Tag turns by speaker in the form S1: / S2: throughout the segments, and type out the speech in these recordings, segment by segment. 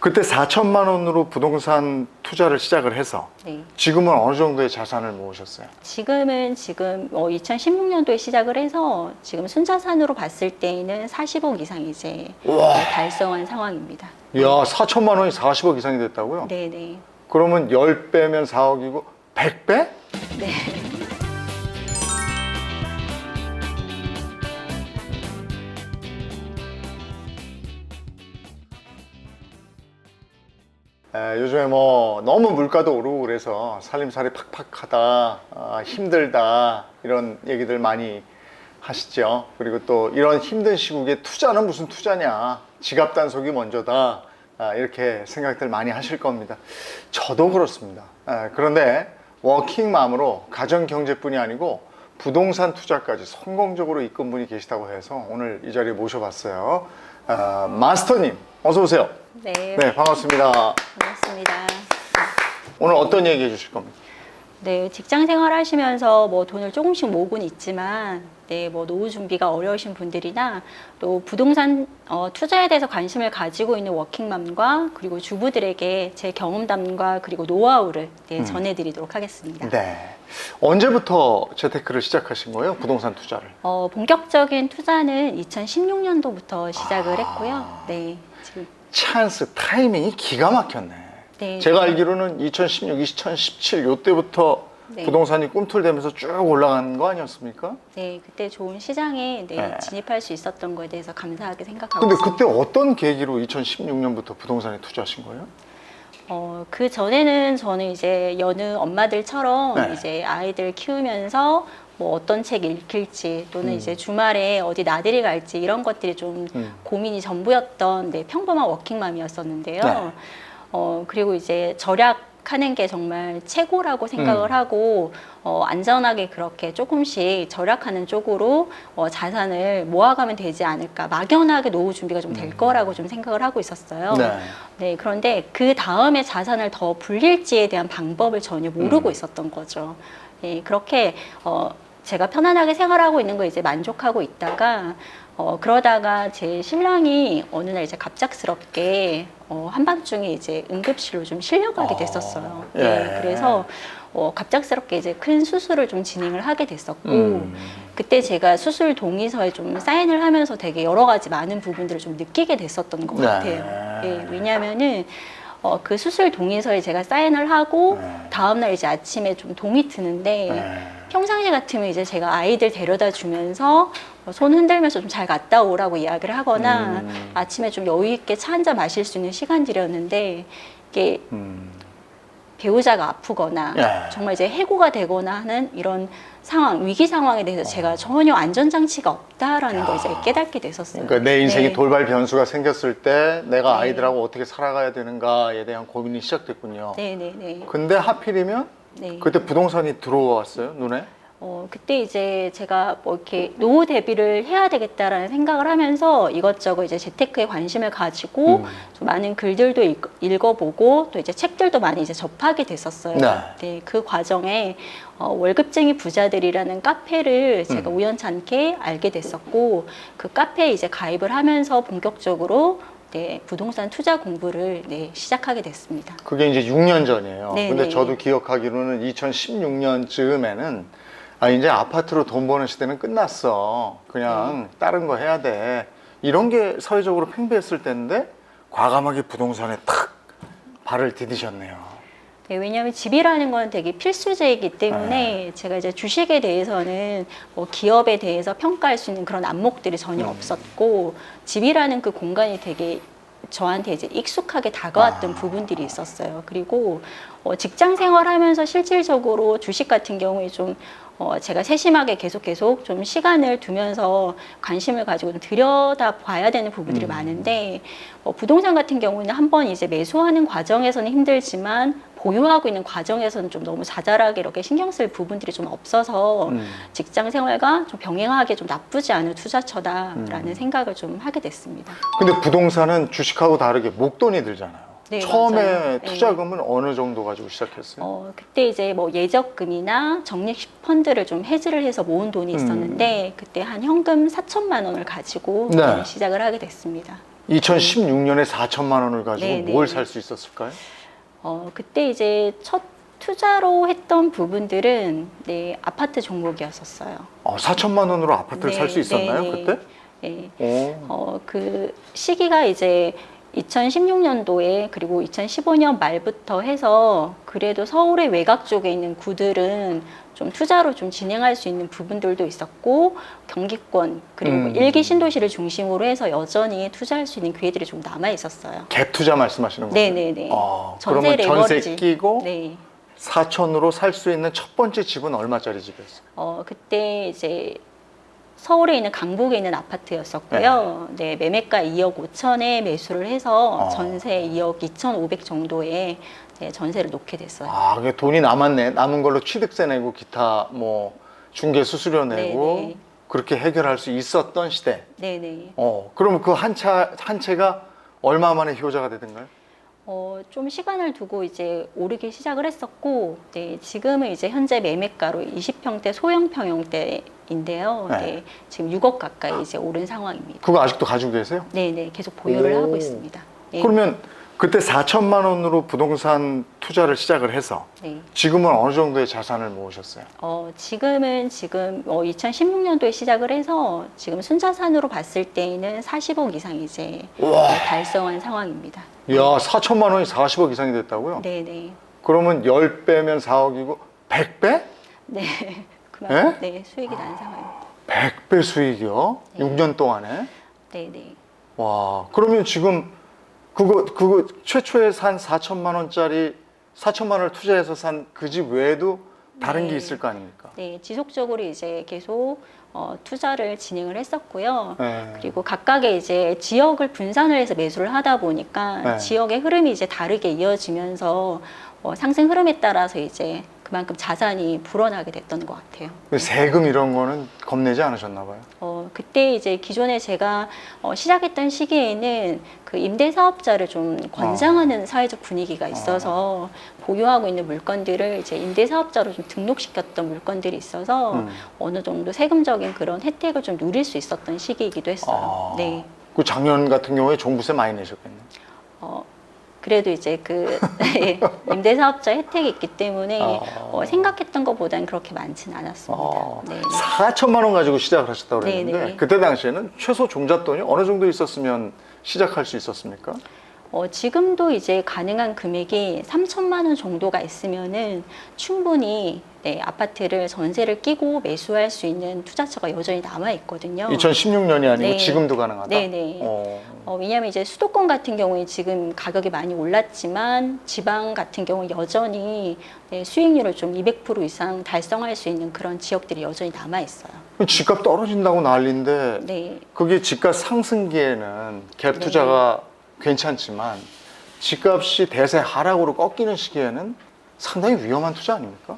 S1: 그때 4천만 원으로 부동산 투자를 시작을 해서
S2: 네.
S1: 지금은 어느 정도의 자산을 모으셨어요?
S2: 지금은 지금 어, 2016년도에 시작을 해서 지금 순자산으로 봤을 때에는 40억 이상 이제
S1: 와.
S2: 네, 달성한 상황입니다.
S1: 이야, 4천만 원이 40억 이상이 됐다고요?
S2: 네네.
S1: 그러면 10배면 4억이고 100배?
S2: 네.
S1: 에, 요즘에 뭐 너무 물가도 오르고 그래서 살림살이 팍팍하다, 아, 힘들다 이런 얘기들 많이 하시죠. 그리고 또 이런 힘든 시국에 투자는 무슨 투자냐, 지갑 단속이 먼저다 아, 이렇게 생각들 많이 하실 겁니다. 저도 그렇습니다. 에, 그런데 워킹맘으로 가정 경제뿐이 아니고 부동산 투자까지 성공적으로 이끈 분이 계시다고 해서 오늘 이 자리에 모셔봤어요. 아, 마스터님, 어서 오세요.
S2: 네.
S1: 네, 반갑습니다.
S2: 반갑습니다.
S1: 오늘 어떤 얘기 해주실 겁니까?
S2: 네, 직장 생활 하시면서 뭐 돈을 조금씩 모으곤 있지만, 네, 뭐 노후 준비가 어려우신 분들이나 또 부동산 어, 투자에 대해서 관심을 가지고 있는 워킹맘과 그리고 주부들에게 제 경험담과 그리고 노하우를 네,
S1: 음.
S2: 전해드리도록 하겠습니다.
S1: 네. 언제부터 재테크를 시작하신 거예요? 부동산 투자를?
S2: 어, 본격적인 투자는 2016년도부터 시작을
S1: 아.
S2: 했고요. 네, 지금
S1: 찬스 타이밍이 기가 막혔네.
S2: 네.
S1: 제가 알기로는 2016, 2017 요때부터
S2: 네.
S1: 부동산이 꿈틀대면서 쭉 올라가는 거 아니었습니까?
S2: 네, 그때 좋은 시장에 네,
S1: 네.
S2: 진입할 수 있었던 거에 대해서 감사하게 생각하고
S1: 근데
S2: 있습니다.
S1: 그때 어떤 계기로 2016년부터 부동산에 투자하신 거예요?
S2: 어, 그 전에는 저는 이제 여느 엄마들처럼
S1: 네.
S2: 이제 아이들 키우면서 뭐 어떤 책 읽힐지 또는
S1: 음.
S2: 이제 주말에 어디 나들이 갈지 이런 것들이 좀
S1: 음.
S2: 고민이 전부였던 네, 평범한 워킹맘이었었는데요.
S1: 네.
S2: 어, 그리고 이제 절약 하는 게 정말 최고라고 생각을
S1: 음.
S2: 하고 어, 안전하게 그렇게 조금씩 절약하는 쪽으로 어, 자산을 모아가면 되지 않을까 막연하게 노후 준비가 좀될 거라고 좀 생각을 하고 있었어요.
S1: 음. 네.
S2: 네, 그런데 그 다음에 자산을 더 불릴지에 대한 방법을 전혀 모르고
S1: 음.
S2: 있었던 거죠. 네, 그렇게 어, 제가 편안하게 생활하고 있는 거 이제 만족하고 있다가 어, 그러다가 제 신랑이 어느 날 이제 갑작스럽게 어, 한밤중에 이제 응급실로 좀 실려가게
S1: 아,
S2: 됐었어요.
S1: 예.
S2: 네, 그래서 어, 갑작스럽게 이제 큰 수술을 좀 진행을 하게 됐었고
S1: 음.
S2: 그때 제가 수술 동의서에 좀 사인을 하면서 되게 여러 가지 많은 부분들을 좀 느끼게 됐었던 것
S1: 네.
S2: 같아요. 예, 왜냐하면은 어, 그 수술 동의서에 제가 사인을 하고
S1: 네.
S2: 다음날 이제 아침에 좀 동이 트는데
S1: 네.
S2: 평상시 같으면 이제 제가 아이들 데려다 주면서 어, 손 흔들면서 좀 잘 갔다 오라고 이야기를 하거나
S1: 음.
S2: 아침에 좀 여유 있게 차 한 잔 마실 수 있는 시간들이었는데 이게
S1: 음.
S2: 배우자가 아프거나
S1: 예.
S2: 정말 이제 해고가 되거나 하는 이런 상황 위기 상황에 대해서 제가 전혀 안전 장치가 없다라는 걸 이제 깨닫게 됐었어요.
S1: 그러니까 내 인생이
S2: 네.
S1: 돌발 변수가 생겼을 때 내가
S2: 네.
S1: 아이들하고 어떻게 살아가야 되는가에 대한 고민이 시작됐군요.
S2: 네네네.
S1: 근데 하필이면
S2: 네.
S1: 그때 부동산이 들어왔어요 눈에?
S2: 어, 그때 이제 제가 뭐 이렇게 노후 대비를 해야 되겠다라는 생각을 하면서 이것저것 이제 재테크에 관심을 가지고
S1: 음.
S2: 좀 많은 글들도 읽, 읽어보고 또 이제 책들도 많이 이제 접하게 됐었어요.
S1: 네.
S2: 그 과정에 어, 월급쟁이 부자들이라는 카페를 제가
S1: 음.
S2: 우연찮게 알게 됐었고 그 카페에 이제 가입을 하면서 본격적으로 네, 부동산 투자 공부를 네, 시작하게 됐습니다.
S1: 그게 이제 6년 전이에요.
S2: 네,
S1: 근데
S2: 네.
S1: 저도 기억하기로는 2016년 즈음에는 아 이제 아파트로 돈 버는 시대는 끝났어. 그냥
S2: 네.
S1: 다른 거 해야 돼. 이런 게 사회적으로 팽배했을 때인데 과감하게 부동산에 탁 발을 디디셨네요.
S2: 네, 왜냐하면 집이라는 건 되게 필수제이기
S1: 네.
S2: 때문에 제가 이제 주식에 대해서는 뭐 기업에 대해서 평가할 수 있는 그런 안목들이 전혀
S1: 음.
S2: 없었고 집이라는 그 공간이 되게 저한테 이제 익숙하게 다가왔던
S1: 아.
S2: 부분들이 있었어요. 그리고 어, 직장 생활하면서 실질적으로 주식 같은 경우에 좀 어, 제가 세심하게 계속 계속 좀 시간을 두면서 관심을 가지고 좀 들여다 봐야 되는 부분들이
S1: 음.
S2: 많은데 어, 부동산 같은 경우는 한 번 이제 매수하는 과정에서는 힘들지만 보유하고 있는 과정에서는 좀 너무 자잘하게 이렇게 신경 쓸 부분들이 좀 없어서
S1: 음.
S2: 직장 생활과 좀 병행하기 좀 나쁘지 않은 투자처다라는
S1: 음.
S2: 생각을 좀 하게 됐습니다.
S1: 근데 부동산은 주식하고 다르게 목돈이 들잖아요.
S2: 네,
S1: 처음에
S2: 맞아요. 네.
S1: 투자금은 어느 정도 가지고 시작했어요?
S2: 어, 그때 이제 뭐 예적금이나 적립 펀드를 좀 해지를 해서 모은
S1: 음.
S2: 돈이 있었는데 그때 한 현금 4천만 원을 가지고
S1: 네.
S2: 네, 시작을 하게 됐습니다.
S1: 2016년에 4천만 원을 가지고
S2: 네, 네.
S1: 뭘살 수 있었을까요?
S2: 어, 그때 이제 첫 투자로 했던 부분들은 네, 아파트 종목이었었어요.
S1: 어, 4천만 원으로 아파트를
S2: 네,
S1: 살 수 있었나요,
S2: 네, 네.
S1: 그때?
S2: 네.
S1: 오.
S2: 어, 그 시기가 이제 2016년도에 그리고 2015년 말부터 해서 그래도 서울의 외곽 쪽에 있는 구들은 좀 투자로 좀 진행할 수 있는 부분들도 있었고 경기권 그리고
S1: 음.
S2: 일기 신도시를 중심으로 해서 여전히 투자할 수 있는 기회들이 좀 남아 있었어요.
S1: 갭 투자 말씀하시는 거예요?
S2: 네네네.
S1: 아,
S2: 전세
S1: 그러면 전세
S2: 레버리지.
S1: 끼고
S2: 네.
S1: 4천으로 살 수 있는 첫 번째 집은 얼마짜리 집이었어요?
S2: 어, 그때 이제 서울에 있는 강북에 있는 아파트였었고요. 네, 매매가 2억 5천에 매수를 해서
S1: 어.
S2: 전세 2억 2,500 정도에 네, 전세를 놓게 됐어요.
S1: 아, 그게 돈이 남았네. 남은 걸로 취득세 내고 기타 뭐 중개 수수료 내고
S2: 네네.
S1: 그렇게 해결할 수 있었던 시대.
S2: 네네.
S1: 어, 그러면 그한 차 한 채가 얼마 만에 효자가 되던가요?
S2: 어, 좀 시간을 두고 이제 오르기 시작을 했었고, 네, 지금은 이제 현재 매매가로 20평대 소형 평형대인데요.
S1: 네.
S2: 네. 지금 6억 가까이 이제 오른 상황입니다.
S1: 그거 아직도 가지고 계세요?
S2: 네네, 계속 보유를
S1: 오.
S2: 하고 있습니다. 네.
S1: 그러면 그때 4천만 원으로 부동산 투자를 시작을 해서
S2: 네.
S1: 지금은 어느 정도의 자산을 모으셨어요?
S2: 어, 지금은 지금 어, 2016년도에 시작을 해서 지금 순자산으로 봤을 때에는 40억 이상 이제
S1: 우와.
S2: 네, 달성한 상황입니다.
S1: 이야, 4천만 원이 40억 이상이 됐다고요?
S2: 네네.
S1: 그러면 10배면 4억이고 100배?
S2: 네. 그만 네, 수익이 난 상황입니다.
S1: 100배 수익이요?
S2: 네.
S1: 6년 동안에?
S2: 네네.
S1: 와, 그러면 지금 그거 그거 최초에 산 4천만 원짜리 4천만 원을 투자해서 산 그 집 외에도 다른 게
S2: 네.
S1: 있을 거 아닙니까?
S2: 네, 지속적으로 이제 계속 어, 투자를 진행을 했었고요.
S1: 네.
S2: 그리고 각각의 이제 지역을 분산을 해서 매수를 하다 보니까
S1: 네.
S2: 지역의 흐름이 이제 다르게 이어지면서 어, 상승 흐름에 따라서 이제 그만큼 자산이 불어나게 됐던 것 같아요.
S1: 그 세금 이런 거는 겁내지 않으셨나 봐요.
S2: 어, 그때 이제 기존에 제가 어, 시작했던 시기에는 그 임대 사업자를 좀 권장하는 사회적 분위기가 있어서 보유하고 있는 물건들을 이제 임대 사업자로 좀 등록시켰던 물건들이 있어서
S1: 음.
S2: 어느 정도 세금적인 그런 혜택을 좀 누릴 수 있었던 시기이기도 했어요.
S1: 아.
S2: 네.
S1: 그 작년 같은 경우에 종부세 많이 내셨겠네.
S2: 어, 그래도 이제 그 네, 임대 사업자 혜택이 있기 때문에
S1: 아.
S2: 어, 생각했던 것보다는 그렇게 많지는 않았습니다.
S1: 아,
S2: 네.
S1: 4천만 원 가지고 시작을 하셨다고 그랬는데
S2: 네네.
S1: 그때 당시에는 최소 종잣돈이 어느 정도 있었으면 시작할 수 있었습니까?
S2: 어, 지금도 이제 가능한 금액이 3천만 원 정도가 있으면은 충분히 네, 아파트를 전세를 끼고 매수할 수 있는 투자처가 여전히 남아 있거든요.
S1: 2016년이 아니고
S2: 네.
S1: 지금도 가능하다.
S2: 네네.
S1: 어.
S2: 어, 왜냐하면 이제 수도권 같은 경우에 지금 가격이 많이 올랐지만 지방 같은 경우 여전히 네, 수익률을 좀 200% 이상 달성할 수 있는 그런 지역들이 여전히 남아 있어요.
S1: 집값 떨어진다고 난리인데
S2: 네,
S1: 그게 집값 상승기에는 갭
S2: 네.
S1: 투자가 괜찮지만 집값이 대세 하락으로 꺾이는 시기에는 상당히 위험한 투자 아닙니까?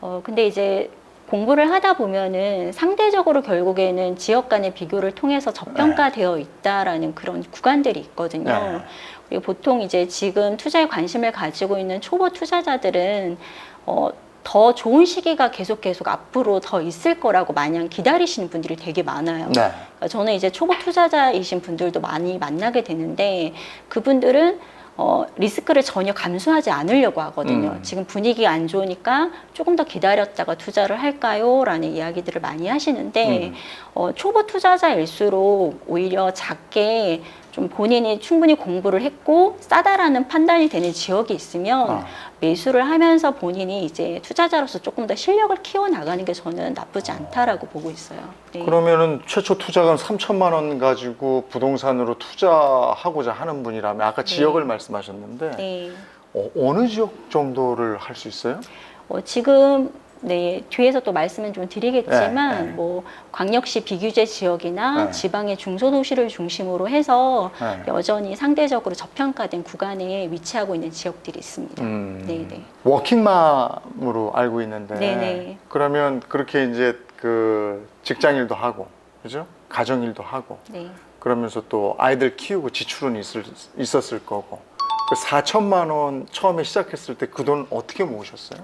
S2: 어, 근데 이제 공부를 하다 보면은 상대적으로 결국에는 지역 간의 비교를 통해서 저평가되어 있다라는 그런 구간들이 있거든요.
S1: 네.
S2: 그리고 보통 이제 지금 투자에 관심을 가지고 있는 초보 투자자들은 어, 더 좋은 시기가 계속 계속 앞으로 더 있을 거라고 마냥 기다리시는 분들이 되게 많아요.
S1: 네.
S2: 그러니까 저는 이제 초보 투자자이신 분들도 많이 만나게 되는데 그분들은 어, 리스크를 전혀 감수하지 않으려고 하거든요.
S1: 음.
S2: 지금 분위기가 안 좋으니까 조금 더 기다렸다가 투자를 할까요? 라는 이야기들을 많이 하시는데
S1: 음.
S2: 어, 초보 투자자일수록 오히려 작게 좀 본인이 충분히 공부를 했고 싸다라는 판단이 되는 지역이 있으면
S1: 어.
S2: 매수를 하면서 본인이 이제 투자자로서 조금 더 실력을 키워 나가는 게 저는 나쁘지 않다라고 보고 있어요. 네.
S1: 그러면은 최초 투자금 3천만 원 가지고 부동산으로 투자하고자 하는 분이라면 아까
S2: 네.
S1: 지역을 말씀하셨는데
S2: 네.
S1: 어, 어느 지역 정도를 할 수 있어요?
S2: 어, 지금 네 뒤에서 또 말씀은 좀 드리겠지만
S1: 네, 네.
S2: 뭐 광역시 비규제 지역이나
S1: 네.
S2: 지방의 중소도시를 중심으로 해서
S1: 네.
S2: 여전히 상대적으로 저평가된 구간에 위치하고 있는 지역들이 있습니다.
S1: 음,
S2: 네 네.
S1: 워킹맘으로 알고 있는데
S2: 네 네.
S1: 그러면 그렇게 이제 그 직장일도 하고 그죠? 가정일도 하고
S2: 네.
S1: 그러면서 또 아이들 키우고 지출은 있을, 있었을 거고 그 4천만 원 처음에 시작했을 때 그 돈 어떻게 모으셨어요?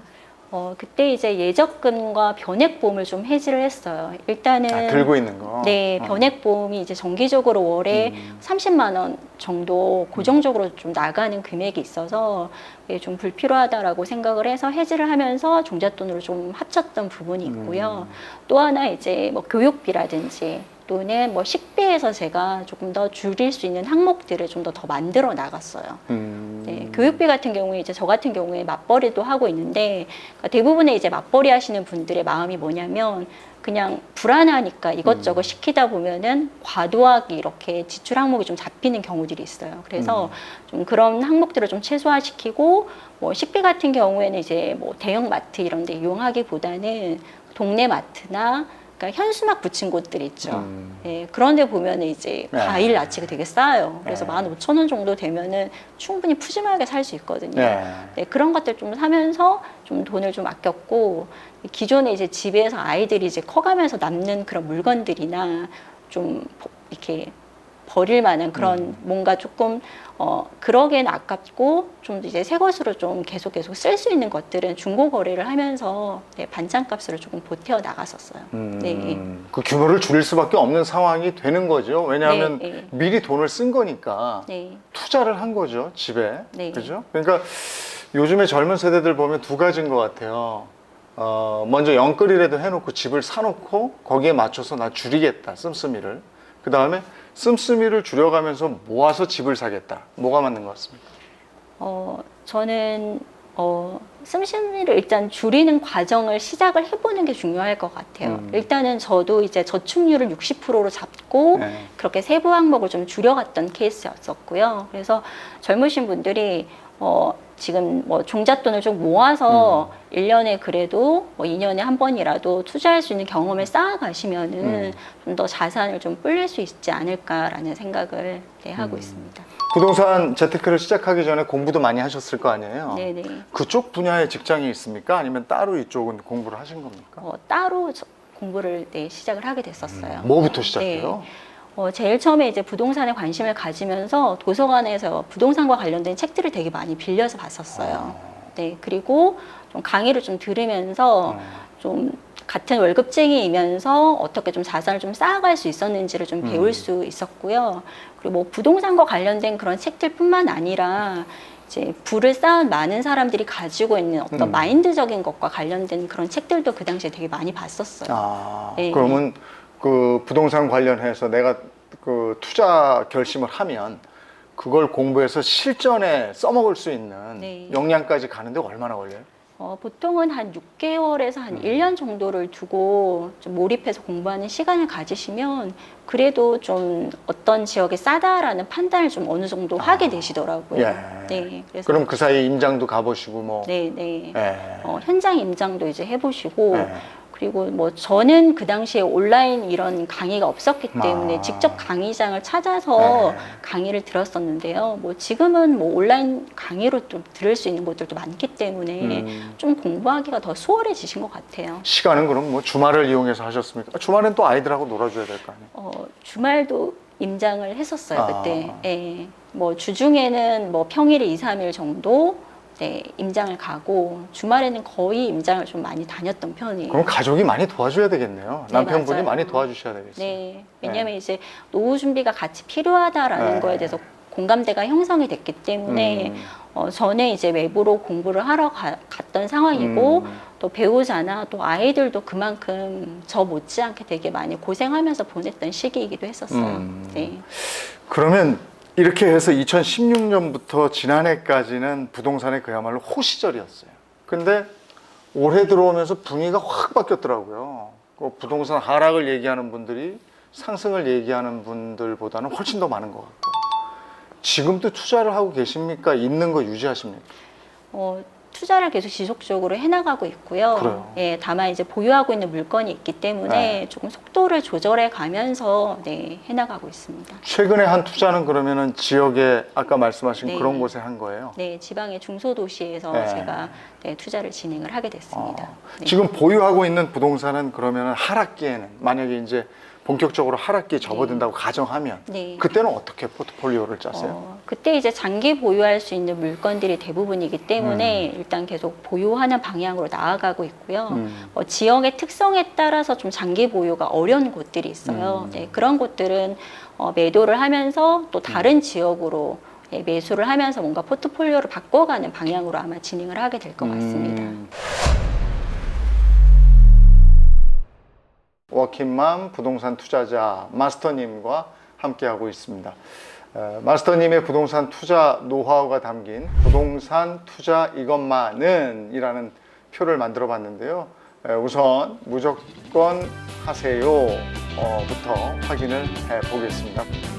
S2: 어, 그때 이제 예적금과 변액보험을 좀 해지를 했어요. 일단은
S1: 아, 들고 있는 거.
S2: 네,
S1: 어.
S2: 변액보험이 이제 정기적으로 월에
S1: 음.
S2: 30만 원 정도 고정적으로 좀 나가는 금액이 있어서 이게 좀 불필요하다라고 생각을 해서 해지를 하면서 종잣돈으로 좀 합쳤던 부분이 있고요.
S1: 음.
S2: 또 하나 이제 뭐 교육비라든지 또는 뭐 식비에서 제가 조금 더 줄일 수 있는 항목들을 좀 더 더 만들어 나갔어요.
S1: 음.
S2: 네, 교육비 같은 경우에 이제 저 같은 경우에 맞벌이도 하고 있는데 그러니까 대부분의 이제 맞벌이 하시는 분들의 마음이 뭐냐면 그냥 불안하니까 이것저것 시키다 보면은 과도하게 이렇게 지출 항목이 좀 잡히는 경우들이 있어요. 그래서 좀 그런 항목들을 좀 최소화시키고 뭐 식비 같은 경우에는 이제 뭐 대형 마트 이런 데 이용하기보다는 동네 마트나 그러니까 현수막 붙인 곳들 있죠.
S1: 음.
S2: 예, 그런데 보면은 이제
S1: 네.
S2: 과일 야채가 되게 싸요. 그래서
S1: 네.
S2: 15,000원 정도 되면은 충분히 푸짐하게 살 수 있거든요.
S1: 네.
S2: 네, 그런 것들 좀 사면서 좀 돈을 좀 아꼈고 기존에 이제 집에서 아이들이 이제 커가면서 남는 그런 물건들이나 좀 버- 이렇게 버릴 만한 그런
S1: 음.
S2: 뭔가 조금 어 그러기엔 아깝고 좀 이제 새 것으로 좀 계속 계속 쓸 수 있는 것들은 중고 거래를 하면서 네, 반찬값으로 조금 보태어 나갔었어요.
S1: 음,
S2: 네.
S1: 그 규모를 줄일 수밖에 없는 상황이 되는 거죠. 왜냐하면
S2: 네, 네.
S1: 미리 돈을 쓴 거니까
S2: 네.
S1: 투자를 한 거죠 집에.
S2: 네.
S1: 그죠? 그러니까 요즘에 젊은 세대들 보면 두 가지인 것 같아요. 어, 먼저 영끌이라도 해놓고 집을 사놓고 거기에 맞춰서 나 줄이겠다 씀씀이를. 그 다음에 씀씀이를 줄여가면서 모아서 집을 사겠다. 뭐가 맞는 것 같습니까?
S2: 어, 저는 어, 씀씀이를 일단 줄이는 과정을 시작을 해보는 게 중요할 것 같아요.
S1: 음.
S2: 일단은 저도 이제 저축률을 60%로 잡고
S1: 네.
S2: 그렇게 세부 항목을 좀 줄여갔던 케이스였었고요. 그래서 젊으신 분들이 어, 지금 뭐 종잣돈을 좀 모아서
S1: 음.
S2: 일 1년에 그래도 뭐 2년에 한 번이라도 투자할 수 있는 경험을 쌓아가시면은
S1: 음.
S2: 좀더 자산을 좀 불릴 수 있지 않을까라는 생각을 네, 하고
S1: 음.
S2: 있습니다.
S1: 부동산 재테크를 시작하기 전에 공부도 많이 하셨을 거 아니에요?
S2: 네네.
S1: 그쪽 분야의 직장이 있습니까? 아니면 따로 이쪽은 공부를 하신 겁니까?
S2: 어, 따로 저- 공부를 네, 시작을 하게 됐었어요.
S1: 뭐부터 시작해요?
S2: 어, 제일 처음에 이제 부동산에 관심을 가지면서 도서관에서 부동산과 관련된 책들을 되게 많이 빌려서 봤었어요. 네, 그리고 좀 강의를 좀 들으면서
S1: 어.
S2: 좀 같은 월급쟁이이면서 어떻게 좀 자산을 좀 쌓아갈 수 있었는지를 좀
S1: 음.
S2: 배울 수 있었고요. 그리고 뭐 부동산과 관련된 그런 책들뿐만 아니라 이제 부를 쌓은 많은 사람들이 가지고 있는 어떤
S1: 음.
S2: 마인드적인 것과 관련된 그런 책들도 그 당시에 되게 많이 봤었어요.
S1: 아,
S2: 네.
S1: 그러면 그 부동산 관련해서 내가 그 투자 결심을 하면 그걸 공부해서 실전에 써먹을 수 있는
S2: 네.
S1: 역량까지 가는데 얼마나 걸려요?
S2: 어, 보통은 한 6개월에서 한
S1: 음.
S2: 1년 정도를 두고 좀 몰입해서 공부하는 시간을 가지시면 그래도 좀 어떤 지역이 싸다라는 판단을 좀 어느 정도 하게 되시더라고요.
S1: 예.
S2: 네. 그래서
S1: 그럼 그 사이에 임장도 가보시고 뭐.
S2: 네, 네.
S1: 예.
S2: 어, 현장 임장도 이제 해보시고
S1: 예.
S2: 그리고 뭐 저는 그 당시에 온라인 이런 강의가 없었기 때문에
S1: 아.
S2: 직접 강의장을 찾아서
S1: 네.
S2: 강의를 들었었는데요. 뭐 지금은 뭐 온라인 강의로 좀 들을 수 있는 곳들도 많기 때문에
S1: 음.
S2: 좀 공부하기가 더 수월해지신 것 같아요.
S1: 시간은 그럼 뭐 주말을 이용해서 하셨습니까? 아, 주말엔 또 아이들하고 놀아줘야 될 거 아니에요?
S2: 어, 주말도 임장을 했었어요,
S1: 아.
S2: 그때. 예. 뭐 주중에는 뭐 평일에 2, 3일 정도 네, 임장을 가고 주말에는 거의 임장을 좀 많이 다녔던 편이에요.
S1: 그럼 가족이 많이 도와줘야 되겠네요.
S2: 네,
S1: 남편분이
S2: 맞아요.
S1: 많이 도와주셔야 되겠어요.
S2: 네. 왜냐하면 이제 노후 준비가 같이 필요하다라는
S1: 네.
S2: 거에 대해서 공감대가 형성이 됐기 때문에
S1: 음.
S2: 어, 전에 이제 외부로 공부를 하러 가- 갔던 상황이고
S1: 음.
S2: 또 배우자나 또 아이들도 그만큼 저 못지않게 되게 많이 고생하면서 보냈던 시기이기도 했었어요.
S1: 음.
S2: 네.
S1: 그러면 이렇게 해서 2016년부터 지난해까지는 부동산에 그야말로 호시절이었어요. 근데 올해 들어오면서 분위기가 확 바뀌었더라고요. 그 부동산 하락을 얘기하는 분들이 상승을 얘기하는 분들보다는 훨씬 더 많은 것 같고. 지금도 투자를 하고 계십니까? 있는 거 유지하십니까?
S2: 어, 투자를 계속 지속적으로 해나가고 있고요.
S1: 그래요?
S2: 예, 다만 이제 보유하고 있는 물건이 있기 때문에
S1: 네.
S2: 조금 속도를 조절해 가면서 네, 해나가고 있습니다.
S1: 최근에 한 투자는 그러면은 지역에 아까 말씀하신
S2: 네.
S1: 그런 곳에 한 거예요.
S2: 네, 지방의 중소도시에서
S1: 네.
S2: 제가 네, 투자를 진행을 하게 됐습니다.
S1: 어,
S2: 네.
S1: 지금 보유하고 있는 부동산은 그러면 하락기에는 만약에 이제 본격적으로 하락기에 접어든다고 가정하면
S2: 네.
S1: 그때는 어떻게 포트폴리오를 짜세요?
S2: 어, 그때 이제 장기 보유할 수 있는 물건들이 대부분이기 때문에 일단 계속 보유하는 방향으로 나아가고 있고요.
S1: 음.
S2: 어, 지역의 특성에 따라서 좀 장기 보유가 어려운 곳들이 있어요.
S1: 음.
S2: 네, 그런 곳들은 어, 매도를 하면서 또 다른 지역으로 예, 매수를 하면서 뭔가 포트폴리오를 바꿔가는 방향으로 아마 진행을 하게 될 것 같습니다.
S1: 음. 워킹맘 부동산 투자자 마스터님과 함께하고 있습니다. 어, 마스터님의 부동산 투자 노하우가 담긴 부동산 투자 이것만은 이라는 표를 만들어 봤는데요. 에, 우선 무조건 하세요 어, 부터 확인을 해 보겠습니다.